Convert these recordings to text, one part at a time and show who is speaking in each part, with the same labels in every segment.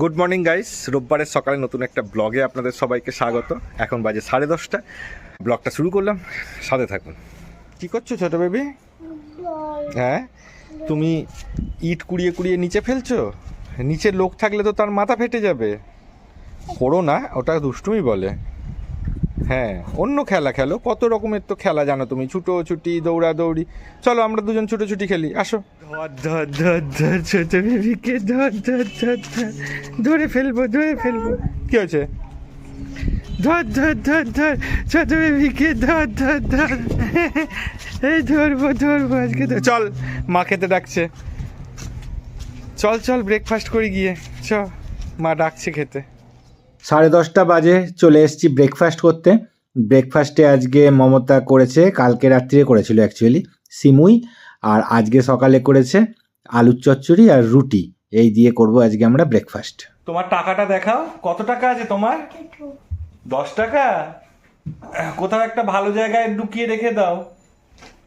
Speaker 1: Good morning guys রোববারের সকালে নতুন একটা ব্লগে আপনাদের সবাইকে স্বাগত। এখন বাজে সাড়ে দশটা। ব্লগটা শুরু করলাম। সাথে থাকুন। কি করছ ছোট বেবি? হ্যাঁ? তুমি ইট কুড়িয়ে কুড়িয়ে নিচে ফেলছো? নিচে লোক থাকলে তো তার মাথা ফেটে যাবে। করো না ওটা দুষ্টুমি বলে। হ্যাঁ অন্য খেলা খেলো কত রকমের তো খেলা জানো তুমি ছুটোছুটি দৌড়াদৌড়ি চলো আমরা দুজন ছুটোছুটি খেলি আসো ধর ধর ধর ছোট বেবিকে ধর ধর ধর ধর ধরে ফেলব ধরে ফেলব কি হয়েছে ধর ধর ধর ধর ছোট বেবিকে ধর ধর ধর এই ধরবো ধরবো আজকে চল মা খেতে ডাকছে চল চল ব্রেকফাস্ট করি গিয়ে চ মা ডাকছে খেতে
Speaker 2: সাড়ে দশটা বাজে চলে এসেছি ব্রেকফাস্ট করতে। ব্রেকফাস্টে আজকে মমতা করেছে, কালকে রাত্রিরে করেছিল অ্যাকচুয়ালি সিমুই। আর আজকে সকালে করেছে আলুর চচ্চড়ি আর রুটি। এই দিয়ে করব আজকে আমরা ব্রেকফাস্ট
Speaker 1: তোমার টাকাটা দেখাও, কত টাকা আছে তোমার? দশ টাকা? কোথাও একটা ভালো জায়গায় ঢুকিয়ে রেখে দাও,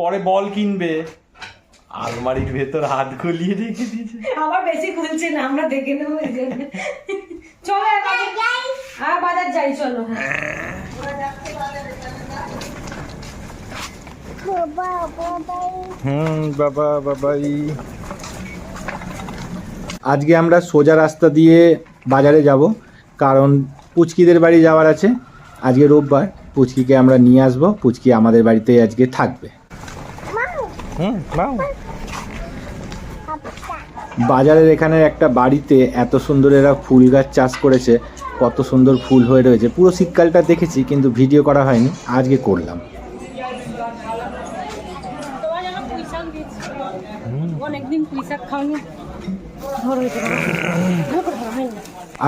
Speaker 1: পরে বল কিনবে। আলমারির ভেতর হাত গলিয়ে রেখে দিয়েছে।
Speaker 3: আমার বেশি খুলছে না আমরা দেখে নেব এই জন্য। চলো এবার হ্যাঁ বাজার যাই চলো হ্যাঁ।
Speaker 1: হুম বাবা বাবাই।
Speaker 2: আজকে আমরা সোজা রাস্তা দিয়ে বাজারে যাব কারণ পুচকিদের বাড়ি যাওয়ার আছে। আজকে রোববার পুচকিকে আমরা নিয়ে আসব পুচকি আমাদের বাড়িতেই আজকে থাকবে।
Speaker 1: হুম
Speaker 2: বাজারের এখানে একটা বাড়িতে এত সুন্দর এরা ফুল গাছ চাষ করেছে কত সুন্দর ফুল হয়ে রয়েছে। পুরো শীতকালটা দেখেছি কিন্তু ভিডিও করা হয়নি আজকে করলাম।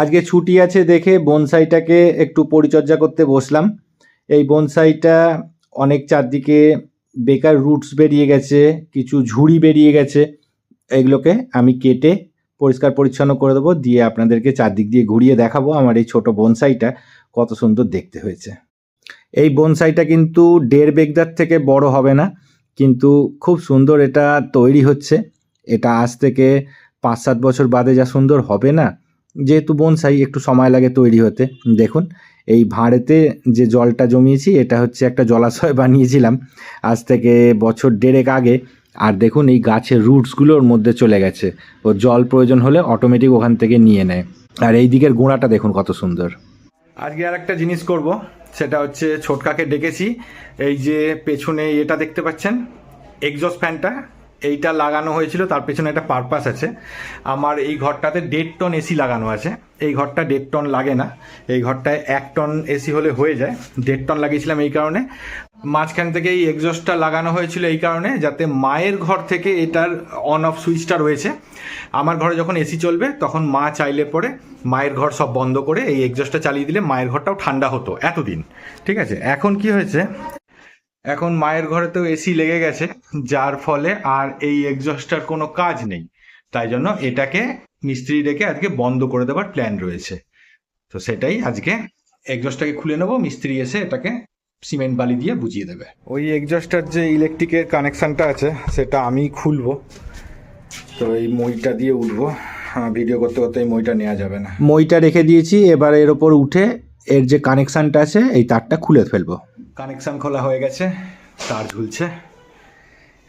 Speaker 2: আজকে ছুটি আছে দেখে বনসাইটাকে একটু পরিচর্যা করতে বসলাম। এই বনসাইটা অনেক চারদিকে বেকার রুটস বেরিয়ে গেছে কিছু ঝুড়ি বেরিয়ে গেছে। এগুলোকে আমি কেটে পরিষ্কার পরিচ্ছন্ন করে দেবো, দিয়ে আপনাদেরকে চারদিক দিয়ে ঘুরিয়ে দেখাবো আমার এই ছোট বনসাইটা কত সুন্দর দেখতে হয়েছে। এই বনসাইটা কিন্তু দেড় বেগদার থেকে বড় হবে না, কিন্তু খুব সুন্দর এটা তৈরি হচ্ছে। এটা আজ থেকে পাঁচ সাত বছর বাদে যা সুন্দর হবে না, যেহেতু বনসাই একটু সময় লাগে তৈরি হতে। দেখুন, এই ভাঁড়েতে যে জলটা জমিয়েছি, এটা হচ্ছে একটা জলাশয় বানিয়েছিলাম। আজ থেকে বছর দেড়েক আগে আর দেখুন এই গাছের রুটসগুলোর মধ্যে চলে গেছে। ও জল প্রয়োজন হলে অটোমেটিক ওখান থেকে নিয়ে নেয়। আর এই দিকের গোড়াটা দেখুন কত সুন্দর।
Speaker 1: আজকে আর একটা জিনিস করব, সেটা হচ্ছে ছোটকাকে ডেকেছি। এই যে পেছনে এটা দেখতে পাচ্ছেন এক্সস্ট ফ্যানটা এইটা লাগানো হয়েছিল, তার পেছনে একটা পারপাস আছে। আমার এই ঘরটাতে দেড় টন এসি লাগানো আছে। এই ঘরটা দেড় টন লাগে না। এই ঘরটায় এক টন এসি হলে হয়ে যায়। দেড় টন লাগিয়েছিলাম এই কারণে। মাঝখান থেকে এই এক্সস্টটা লাগানো হয়েছিল এই কারণে, যাতে মায়ের ঘর থেকে এটার অন অফ সুইচটা রয়েছে। আমার ঘরে যখন এসি চলবে, তখন মা চাইলে পরে মায়ের ঘর সব বন্ধ করে এই এক্সস্টটা চালিয়ে দিলে মায়ের ঘরটাও ঠান্ডা হতো এতদিন। ঠিক আছে? এখন কি হয়েছে? এখন মায়ের ঘরে তো এসি লেগে গেছে, যার ফলে আর এই এক্সস্টটার কোনো কাজ নেই। তাই জন্য এটাকে মিস্ত্রি ডেকে আজকে বন্ধ করে দেওয়ার প্ল্যান রয়েছে। তো সেটাই আজকে এক্সস্টটাকে খুলে নেব মিস্ত্রি এসে এটাকে সিমেন্ট বালি দিয়ে বুঝিয়ে দেবে। ওই এক্সস্টার যে ইলেকট্রিকের কানেকশানটা আছে সেটা আমি খুলবো। তো এই মইটা দিয়ে উঠবো। হ্যাঁ, ভিডিও করতে করতে এই মইটা নেওয়া যাবে না।
Speaker 2: মইটা রেখে দিয়েছি এবার এর ওপর উঠে এর যে কানেকশানটা আছে এই তারটা খুলে ফেলব।
Speaker 1: কানেকশান খোলা হয়ে গেছে তার ঝুলছে।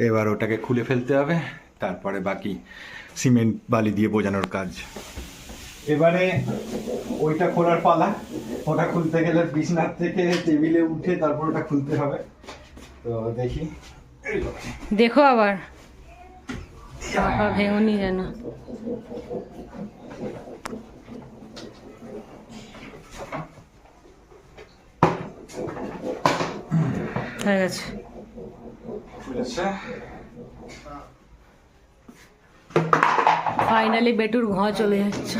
Speaker 1: এবার ওটাকে খুলে ফেলতে হবে তারপরে বাকি সিমেন্ট বালি দিয়ে বোঝানোর কাজ। এবারে ওইটা খোলার পালা। ওটা খুলতে গেলে বিছনার থেকে টেবিলে উঠে তারপর ওটা খুলতে হবে। তো দেখি।
Speaker 3: দেখো আবার। ভেঙনি যেন। হয়ে গেছে। ফাইনালি বেটুর ঘ চলে যাচ্ছে।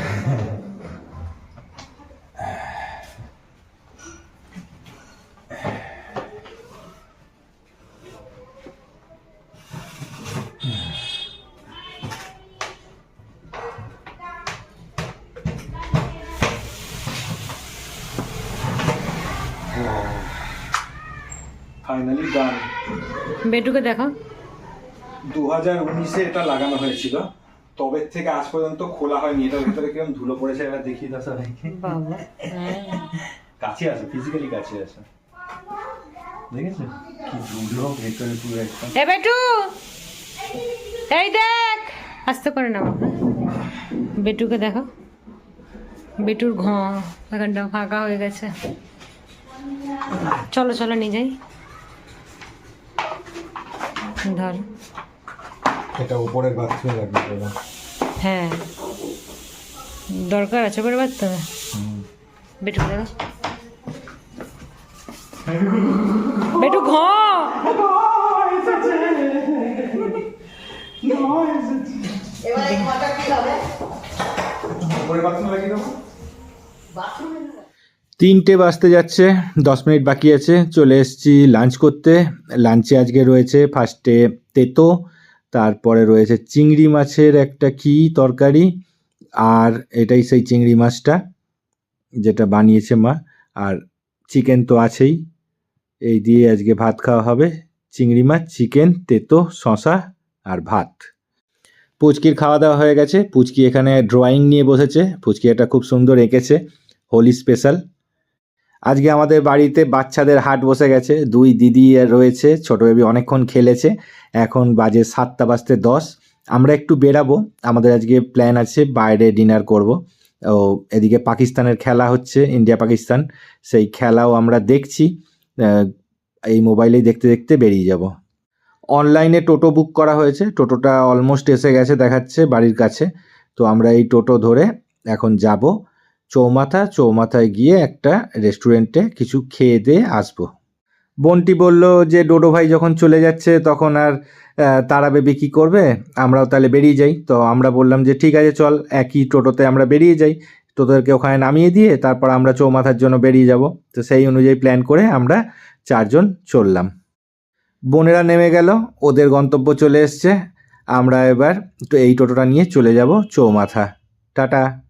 Speaker 1: ফাইনালি ডান
Speaker 3: বেটুকে দেখো।
Speaker 1: দু হাজার উনিশে এটা লাগানো হয়েছিল।
Speaker 2: তবের থেকে আজ পর্যন্ত খোলা হয়নি। এটার ভিতরে কীরকম ধুলো পড়েছে এবার দেখিয়ে দাও সবাইকে। কাছে আসো ফিজিক্যালি কাছে আসো। দেখেছ? কি ধুলো ভেতরে পুরো একদম।
Speaker 3: এ বেটু! এই দেখ! আস্তে করে নাও। বেটুকে দেখো। বেটুর ঘ এখানটা ফাঁকা হয়ে গেছে। চলো চলো নিয়ে যাই। ধর।
Speaker 2: এটা উপরের বাথরুমে লাগবে।
Speaker 3: হ্যাঁ। দরকার আছে বাড়তে হবে বেটু বেটু। ঘ।
Speaker 2: উপরের বাথরুমে লাগিয়ে দেবো।
Speaker 1: তিনটে বাজতে যাচ্ছে দশ মিনিট বাকি আছে চলে এসেছি লাঞ্চ করতে। লাঞ্চে আজকে রয়েছে ফার্স্টে তেতো তারপরে রয়েছে চিংড়ি মাছের একটা কি তরকারি, আর এটাই সেই চিংড়ি মাছটা যেটা বানিয়েছে মা, আর চিকেন তো আছেই। এই দিয়ে আজকে ভাত খাওয়া হবে, চিংড়ি মাছ, চিকেন, তেতো শশা আর ভাত। পুচকির খাওয়া দাওয়া হয়ে গেছে। পুচকি এখানে ড্রয়িং নিয়ে বসেছে। পুচকি এটা খুব সুন্দর এঁকেছে, হোলি স্পেশাল আজকে আমাদের বাড়িতে বাচ্চাদের হাট বসে গেছে। দুই দিদি রয়েছে, ছোট বেবি অনেকক্ষণ খেলেছে। এখন বাজে সাতটা বাজতে দশ। আমরা একটু বেরাবো আমাদের আজকে প্ল্যান আছে বাইরে ডিনার করব। ও, এদিকে পাকিস্তানের খেলা হচ্ছে ইন্ডিয়া পাকিস্তান। সেই খেলাও আমরা দেখছি। এই মোবাইলেই দেখতে দেখতে বেরিয়ে যাব। অনলাইনে টোটো বুক করা হয়েছে। টোটোটা অলমোস্ট এসে গেছে, দেখাচ্ছে বাড়ির কাছে। তো আমরা এই টোটো ধরে এখন যাব। চৌমাথা, চৌমাথায় গিয়ে একটা রেস্টুরেন্টে কিছু খেয়ে দিয়ে আসব। বন্টি বলল যে, ডোডো ভাই যখন চলে যাচ্ছে, তখন আর তারা বেবি কী করবে? আমরাও তাহলে বেরিয়ে যাই। তো আমরা বললাম যে, ঠিক আছে, চল, একই টোটোতে আমরা বেরিয়ে যাই। তোদেরকে ওখানে নামিয়ে দিয়ে তারপর আমরা চৌমাথার জন্য বেরিয়ে যাব। তো সেই অনুযায়ী প্ল্যান করে আমরা চারজন চললাম। বোনেরা নেমে গেল, ওদের গন্তব্য চলে এসছে। আমরা এবার তো এই টোটোটা নিয়ে চলে যাব চৌমাথা। টাটা।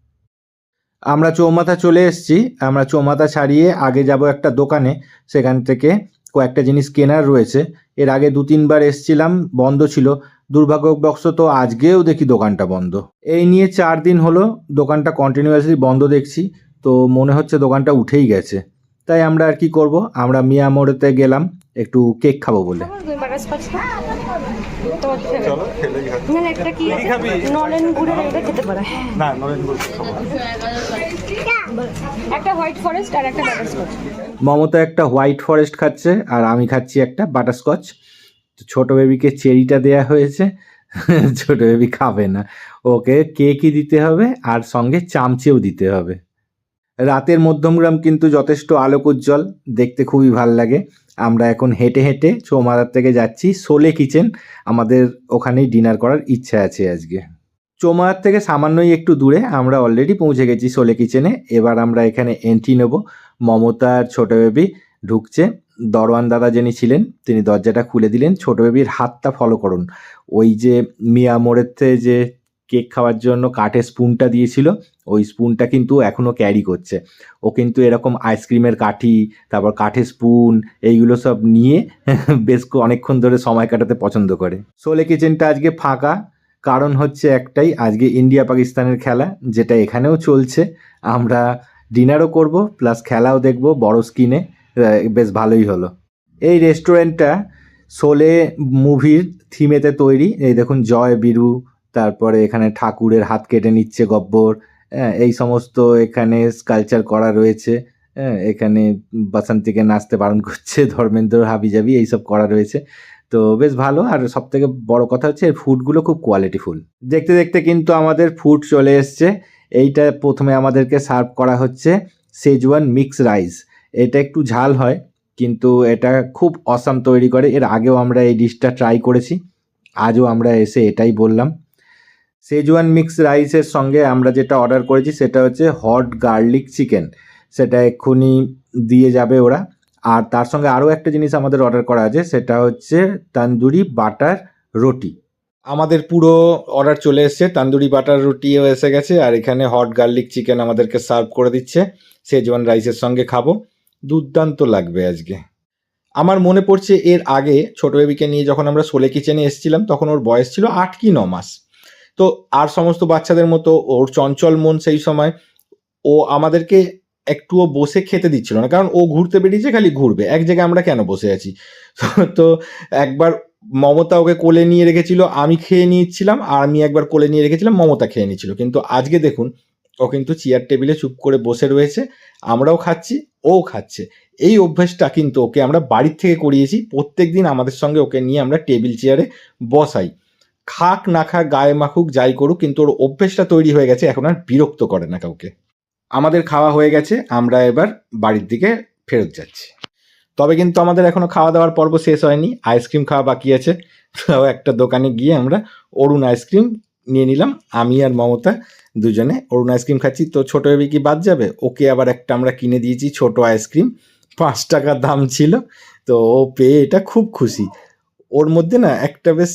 Speaker 1: আমরা চৌমাথা চলে এসেছি। আমরা চৌমাথা ছাড়িয়ে আগে যাব একটা দোকানে। সেখান থেকে কয়েকটা জিনিস কেনার রয়েছে। এর আগে দু তিনবার এসছিলাম, বন্ধ ছিল। দুর্ভাগ্যবশত আজকেও দেখি দোকানটা বন্ধ। এই নিয়ে চার দিন হলো দোকানটা কন্টিনিউয়াসলি বন্ধ দেখছি। তো মনে হচ্ছে দোকানটা উঠেই গেছে। তাই আমরা আর কি করব? আমরা মিয়া মোড়েতে গেলাম, একটু কেক খাব বলে।
Speaker 2: চলো খেলেই হবে
Speaker 3: না একটা কি
Speaker 2: কি খাবি?
Speaker 3: নলেন গুড়ের এটা খেতে পারে।
Speaker 2: না নরেন্দ্র খাব
Speaker 3: একটা হোয়াইট ফরেস্ট আর একটা বাটারস্কচ
Speaker 1: মমতা একটা হোয়াইট ফরেস্ট খাচ্ছে আর আমি খাচ্ছি একটা বাটারস্কচ ছোট বেবিকে চেরিটা দেয়া হয়েছে ছোট বেবি খাবে না। ওকে কেকই দিতে হবে আর সঙ্গে চামচেও দিতে হবে। রাতের মধ্যমগ্রাম কিন্তু যথেষ্ট আলোক উজ্জ্বল দেখতে খুবই ভালো লাগে। আমরা এখন হেঁটে হেঁটে চৌমাদার থেকে যাচ্ছি সোলে কিচেন। আমাদের ওখানেই ডিনার করার ইচ্ছা আছে আজকে। চৌমাদার থেকে সামান্যই একটু দূরে, আমরা অলরেডি পৌঁছে গেছি সোলে কিচেনে। এবার আমরা এখানে এন্ট্রি নেব। মমতার ছোট বেবি ঢুকছে। দরওয়ান দাদা যিনি ছিলেন, তিনি দরজাটা খুলে দিলেন। ছোট বেবির হাতটা ফলো করুন। ওই যে মিয়া মোড়ের যে কেক খাওয়ার জন্য কাঠের স্পুনটা দিয়েছিল। ওই স্পুনটা কিন্তু এখনও ক্যারি করছে। ও কিন্তু এরকম আইসক্রিমের কাঠি, তারপর কাঠের স্পুন, এইগুলো সব নিয়ে বেশ অনেকক্ষণ ধরে সময় কাটাতে পছন্দ করে। সোলে কিচেনটা আজকে ফাঁকা। কারণ হচ্ছে একটাই, আজকে ইন্ডিয়া পাকিস্তানের খেলা, যেটা এখানেও চলছে। আমরা ডিনারও করব প্লাস খেলাও দেখব, বড় স্ক্রিনে বেশ ভালোই হলো। এই রেস্টুরেন্টটা শোলে মুভির থিমেতে তৈরি। এই দেখুন, জয়, বীরু তারপরে এখানে ঠাকুরের হাত কেটে নিচ্ছে গব্বর। হ্যাঁ, এই সমস্ত এখানে স্কালচার করা রয়েছে। হ্যাঁ এখানে বাসন্তীকে নাচতে বারণ করছে ধর্মেন্দ্র হাবিজাবি এইসব করা রয়েছে। তো বেশ ভালো। আর সব থেকে বড় কথা হচ্ছে এর ফুডগুলো খুব কোয়ালিটিফুল দেখতে দেখতে কিন্তু আমাদের ফুড চলে এসছে। এইটা প্রথমে আমাদেরকে সার্ভ করা হচ্ছে সেজওয়ান মিক্স রাইস এটা একটু ঝাল হয় কিন্তু এটা খুব অসাম তৈরি করে। এর আগেও আমরা এই ডিশটা ট্রাই করেছি। আজও আমরা এসে এটাই বললাম। সেজওয়ান মিক্স রাইসের সঙ্গে আমরা যেটা অর্ডার করেছি সেটা হচ্ছে হট গার্লিক চিকেন সেটা এক্ষুনি দিয়ে যাবে ওরা। আর তার সঙ্গে আরও একটা জিনিস আমাদের অর্ডার করা আছে, সেটা হচ্ছে তান্দুরি বাটার রুটি। আমাদের পুরো অর্ডার চলে এসছে, তান্দুরি বাটার রুটিও এসে গেছে, আর এখানে হট গার্লিক চিকেন আমাদেরকে সার্ভ করে দিচ্ছে। সেজওয়ান রাইসের সঙ্গে খাব। দুর্দান্ত লাগবে আজকে। আমার মনে পড়ছে এর আগে ছোট বেবিকে নিয়ে যখন আমরা সোলে কিচেনে এসেছিলাম, তখন ওর বয়স ছিল আট কি ন মাস। তো আর সমস্ত বাচ্চাদের মতো ওর চঞ্চল মন সেই সময়, ও আমাদেরকে একটুও বসে খেতে দিচ্ছিল না। কারণ ও ঘুরতে বেরিয়েছে, খালি ঘুরবে। এক জায়গায় আমরা কেন বসে আছি? তো একবার মমতা ওকে কোলে নিয়ে রেখেছিল, আমি খেয়ে নিচ্ছিলাম, আর আমি একবার কোলে নিয়ে রেখেছিলাম, মমতা খেয়ে নিচ্ছিল। কিন্তু আজকে দেখুন, ও কিন্তু চেয়ার টেবিলে চুপ করে বসে রয়েছে, আমরাও খাচ্ছি, ও খাচ্ছে। এই অভ্যেসটা কিন্তু ওকে আমরা বাড়ির থেকে করিয়েছি প্রত্যেক দিন আমাদের সঙ্গে ওকে নিয়ে আমরা টেবিল চেয়ারে বসাই। খাক না খাক, গায়ে মাখুক, যাই করুক, কিন্তু ওর অভ্যেসটা তৈরি হয়ে গেছে, এখন আর বিরক্ত করে না কাউকে। আমাদের খাওয়া হয়ে গেছে, আমরা এবার বাড়ির দিকে ফেরত যাচ্ছি। তবে কিন্তু আমাদের এখনও খাওয়া দাওয়ার পর্ব শেষ হয়নি, আইসক্রিম খাওয়া বাকি আছে। তো একটা দোকানে গিয়ে আমরা অরুণ আইসক্রিম নিয়ে নিলাম, আমি আর মমতা দুজনে। অরুণ আইসক্রিম খাচ্ছি, তো ছোটো বেবি কি বাদ যাবে? ওকে আবার একটা আমরা কিনে দিয়েছি, ছোট আইসক্রিম। পাঁচ টাকা দাম ছিল, তো ও পেয়ে এটা খুব খুশি। ওর মধ্যে না একটা বেশ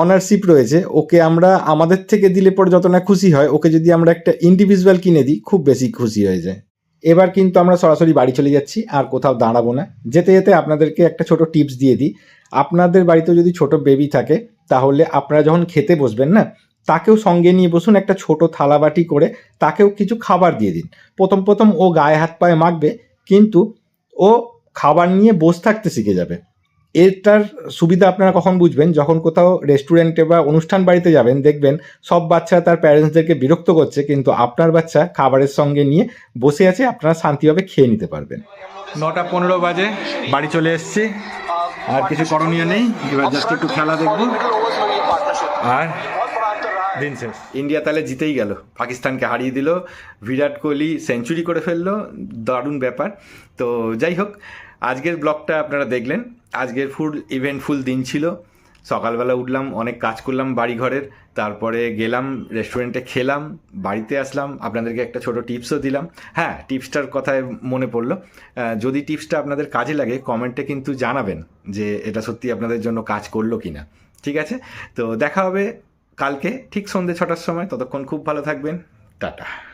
Speaker 1: অনারশিপ রয়েছে, ওকে আমরা আমাদের থেকে দিলে পরে যত না খুশি হয়, ওকে যদি আমরা একটা ইন্ডিভিজুয়াল কিনে দিই, খুব বেশি খুশি হয়ে যায়। এবার কিন্তু আমরা সরাসরি বাড়ি চলে যাচ্ছি, আর কোথাও দাঁড়াবো না। যেতে যেতে আপনাদেরকে একটা ছোট টিপস দিয়ে দিই। আপনাদের বাড়িতে যদি ছোট বেবি থাকে, তাহলে আপনারা যখন খেতে বসবেন না, তাকেও সঙ্গে নিয়ে বসুন একটা ছোট থালাবাটি করে, তাকেও কিছু খাবার দিয়ে দিন। প্রথম প্রথম ও গায়ে হাত পায়ে মাখবে, কিন্তু ও খাবার নিয়ে বসে থাকতে শিখে যাবে। এটার সুবিধা আপনারা কখন বুঝবেন? যখন কোথাও রেস্টুরেন্টে বা অনুষ্ঠান বাড়িতে যাবেন দেখবেন সব বাচ্চা তার প্যারেন্টসদেরকে বিরক্ত করছে কিন্তু আপনার বাচ্চা খাবারের সঙ্গে নিয়ে বসে আছে আপনারা শান্তিভাবে খেয়ে নিতে পারবেন।
Speaker 2: নটা পনেরো বাজে বাড়ি চলে এসেছি। আর কিছু করণীয় নেই এবার জাস্ট একটু খেলা দেখব। আর দিন শেষ। ইন্ডিয়া তাহলে জিতেই গেল। পাকিস্তানকে হারিয়ে দিল। বিরাট কোহলি সেঞ্চুরি করে ফেলল। দারুণ ব্যাপার। তো যাই হোক আজকের ব্লগটা আপনারা দেখলেন। আজকের ফুল ইভেন্টফুল দিন ছিল। সকালবেলা উঠলাম, অনেক কাজ করলাম বাড়ি ঘরের তারপরে গেলাম রেস্টুরেন্টে খেলাম, বাড়িতে আসলাম। আপনাদেরকে একটা ছোট টিপসও দিলাম। হ্যাঁ টিপসটার কথায় মনে পড়ল। যদি টিপসটা আপনাদের কাজে লাগে কমেন্টে কিন্তু জানাবেন যে এটা সত্যি আপনাদের জন্য কাজ করল কি না ঠিক আছে? তো দেখা হবে কালকে, ঠিক সন্ধ্যে ছটার সময়। ততক্ষণ খুব ভালো থাকবেন। টাটা।